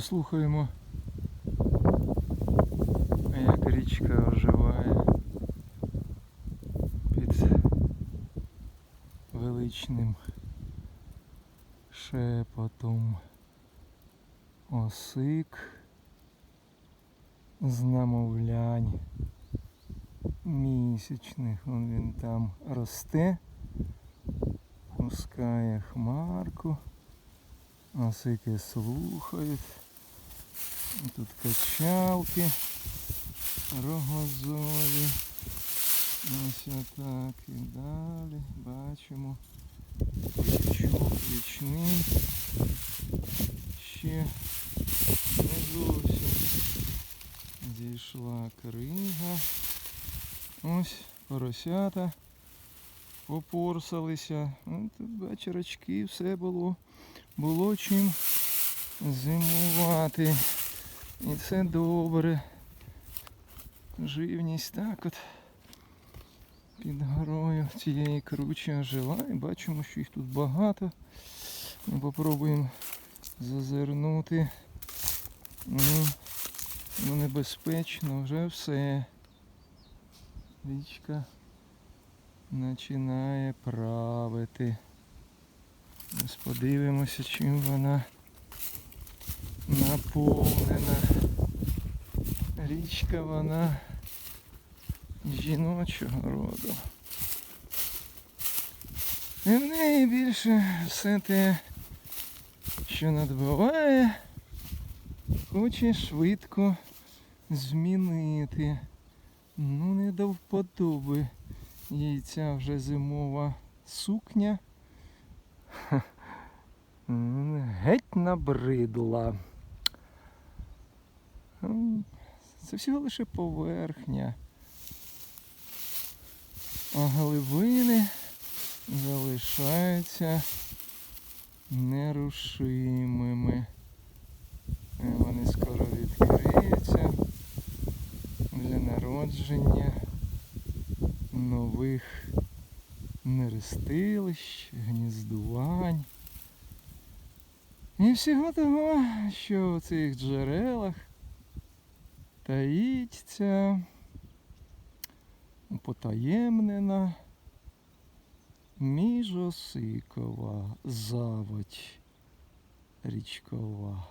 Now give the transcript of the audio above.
Послухаємо, як річка оживає під величним шепотом осик з намовлянь місячних. Вон він там росте, пускає хмарку, осики слухають. Тут качалки рогозові. Ось отак і далі бачимо. Річок річний. Ще не зовсім зійшла крига. Ось поросята попорсалися. Ну, Тут вечорочки все було. Було чим зимувати. І це добре. Живність так от під горою цієї кручі ожила. І бачимо, що їх тут багато. Ми попробуємо зазирнути. Ну, ну небезпечно, вже все. Річка починає правити. Ось подивимося, чим вона наповнена. Річка вона жіночого роду. І в неї більше все те, що надбиває, хоче швидко змінити. Ну, не до вподоби їй ця вже зимова сукня. Геть набридла. Це всього лише поверхня. А глибини залишаються нерушимими. Е, Вони скоро відкриються для народження нових нерестилищ, гніздувань. І всього того, що в цих джерелах таїться потаємнена міжосикова заводь річкова.